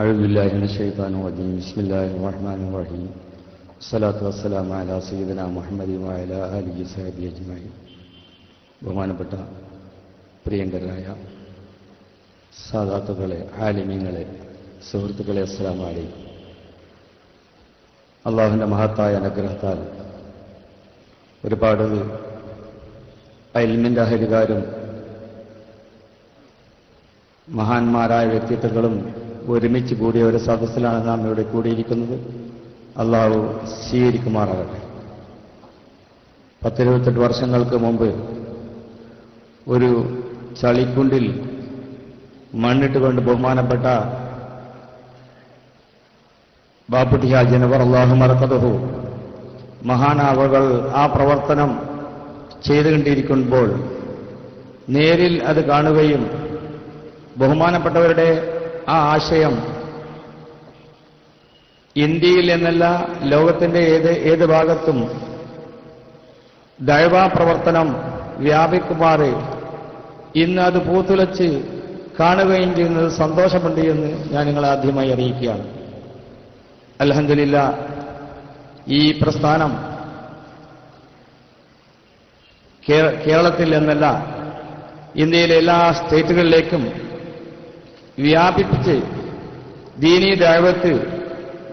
أعوذ بالله من الشيطان الرجيم بسم الله الرحمن الرحيم الصلاة والسلام على سيدنا محمد وعلى آله وصحبه أجمعين ബഹുമാനപ്പെട്ട പ്രിയങ്കരായ സാദാത്തുകളെ ആലിമ്യങ്ങളെ സുഹൃത്തുക്കളെ അസ്സലാം വലൈക്കും അള്ളാഹുവിൻ്റെ മഹത്തായ അനുഗ്രഹത്താൽ ഒരുപാട് അയൽമിൻ്റെ അഹരികാരും മഹാന്മാരായ വ്യക്തിത്വങ്ങളും ഒരുമിച്ച് കൂടിയ ഒരു സദസ്സിലാണ് നാം ഇവിടെ കൂടിയിരിക്കുന്നത്. അള്ളാഹു സ്വീകരിക്കുമാറാകട്ടെ. പത്തിരുപത്തെട്ട് വർഷങ്ങൾക്ക് മുമ്പ് ഒരു ചളിക്കുണ്ടിൽ മണ്ണിട്ടുകൊണ്ട് ബഹുമാനപ്പെട്ട ബാപ്പുട്ടി ഹാജിനവർ അള്ളാഹു മറക്കതഹു മഹാനാവകൾ ആ പ്രവർത്തനം ചെയ്തുകൊണ്ടിരിക്കുമ്പോൾ നേരിൽ അത് കാണുകയും ബഹുമാനപ്പെട്ടവരുടെ ആ ആശയം. ഇന്ത്യയിൽ എന്നല്ല ലോകത്തിന്റെ ഏത് ഏത് ഭാഗത്തും ദൈവാപ്രവർത്തനം വ്യാപിക്കുമാറ്. ഇന്ന് അത് പൂത്തുലച്ച് കാണുകയും ചെയ്യുന്നത് സന്തോഷമുണ്ട് എന്ന് ഞാൻ നിങ്ങളെ ആദ്യമായി അറിയിക്കുകയാണ്. അലഹദില്ല ഈ പ്രസ്ഥാനം കേരളത്തിൽ എന്നല്ല ഇന്ത്യയിലെ എല്ലാ സ്റ്റേറ്റുകളിലേക്കും വ്യാപിപ്പിച്ച് ദീനീ ദൈവത്ത്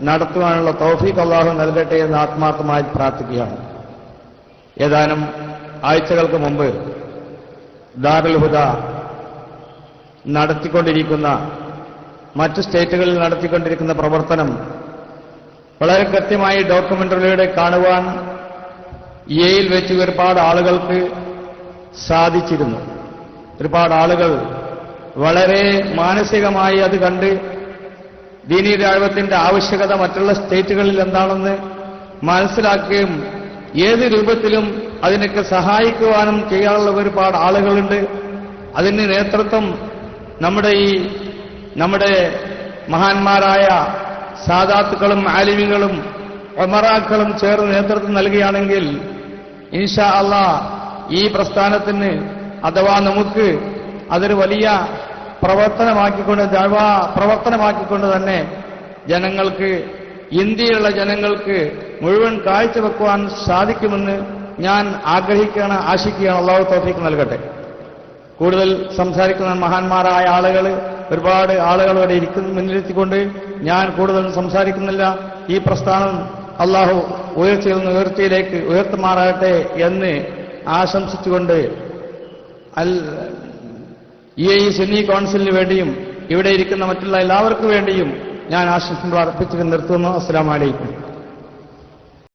നടത്തുവാനുള്ള തൗഫീഖ് അള്ളാഹു നൽകട്ടെ എന്ന് ആത്മാർത്ഥമായി പ്രാർത്ഥിക്കുകയാണ്. ഏതാനും ആഴ്ചകൾക്ക് മുമ്പ് ദാറുൽ ഹുദ നടത്തിക്കൊണ്ടിരിക്കുന്ന മറ്റ് സ്റ്റേറ്റുകളിൽ നടത്തിക്കൊണ്ടിരിക്കുന്ന പ്രവർത്തനം വളരെ കൃത്യമായി ഡോക്യുമെന്ററിലൂടെ കാണുവാൻ എയിൽ വെച്ച് ഒരുപാട് ആളുകൾക്ക് സാധിച്ചിരുന്നു. ഒരുപാട് ആളുകൾ വളരെ മാനസികമായി അത് കണ്ട് ദീനീ രാഴ്വത്തിന്റെ ആവശ്യകത മറ്റുള്ള സ്റ്റേറ്റുകളിൽ എന്താണെന്ന് മനസ്സിലാക്കുകയും ഏത് രൂപത്തിലും അതിനൊക്കെ സഹായിക്കുവാനും ചെയ്യാനുള്ള ഒരുപാട് ആളുകളുണ്ട്. അതിന് നേതൃത്വം നമ്മുടെ ഈ നമ്മുടെ മഹാന്മാരായ സാദാത്തുക്കളും ആലിമികളും ഒമറാക്കളും ചേർന്ന് നേതൃത്വം നൽകുകയാണെങ്കിൽ ഇൻഷാ അള്ളാ ഈ പ്രസ്ഥാനത്തിന് അഥവാ നമുക്ക് അതൊരു വലിയ പ്രവർത്തനമാക്കിക്കൊണ്ട് ദഴവ പ്രവർത്തനമാക്കിക്കൊണ്ട് തന്നെ ജനങ്ങൾക്ക് ഇന്ത്യയിലുള്ള ജനങ്ങൾക്ക് മുഴുവൻ കാഴ്ചവെക്കുവാൻ സാധിക്കുമെന്ന് ഞാൻ ആഗ്രഹിക്കുകയാണ് ആശിക്കുകയാണ്. അള്ളാഹു തോഫിക്ക് നൽകട്ടെ. കൂടുതൽ സംസാരിക്കുന്ന മഹാന്മാരായ ആളുകൾ ഒരുപാട് ആളുകൾ ഇവിടെ ഇരിക്കുന്ന മുന്നിലെത്തിക്കൊണ്ട് ഞാൻ കൂടുതൽ സംസാരിക്കുന്നില്ല. ഈ പ്രസ്ഥാനം അള്ളാഹു ഉയർച്ചയിൽ നിന്ന് ഉയർച്ചയിലേക്ക് ഉയർത്തുമാറാകട്ടെ എന്ന് ആശംസിച്ചുകൊണ്ട് അൽ ഇ ഈ സുന്നി കൗൺസിലിന് വേണ്ടിയും ഇവിടെ ഇരിക്കുന്ന മറ്റുള്ള എല്ലാവർക്കും വേണ്ടിയും ഞാൻ ആശംസകൾ അർപ്പിച്ചു നിർത്തുന്നു. അസ്സാം വലൈക്കും